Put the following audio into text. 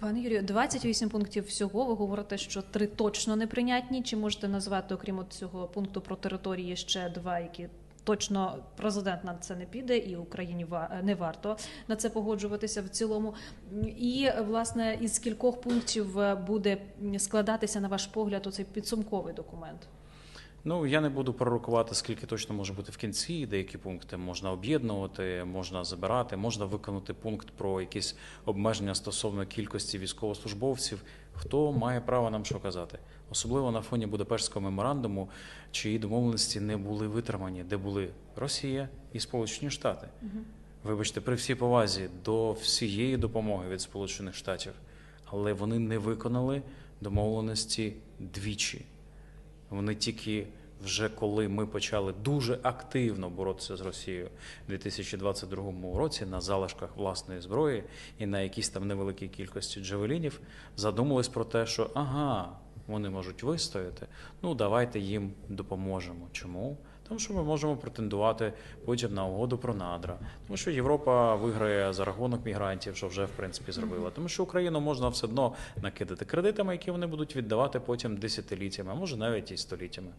Пане Юрію, 28 пунктів всього. Ви говорите, що три точно неприйнятні. Чи можете назвати, окрім цього пункту про території, ще два, які точно президент на це не піде, і Україні не варто на це погоджуватися в цілому. І власне із кількох пунктів е, буде складатися, на ваш погляд, оцей підсумковий документ. Ну я не буду пророкувати, скільки точно може бути в кінці. Деякі пункти можна об'єднувати, можна забирати, можна виконати пункт про якісь обмеження стосовно кількості військовослужбовців. Хто має право нам що казати? Особливо на фоні Будапештського меморандуму, чиї домовленості не були витримані, де були Росія і Сполучені Штати. Вибачте, при всій повазі до всієї допомоги від Сполучених Штатів, але вони не виконали домовленості двічі. Вони тільки вже коли ми почали дуже активно боротися з Росією у 2022 році на залишках власної зброї і на якійсь там невеликій кількості джавелінів, задумались про те, що ага, вони можуть вистояти. Ну давайте їм допоможемо. Чому? Тому що ми можемо претендувати потім на угоду про надра, тому що Європа виграє за рахунок мігрантів, що вже в принципі зробила. Тому що Україну можна все одно накидати кредитами, які вони будуть віддавати потім десятиліттями, а може навіть і століттями.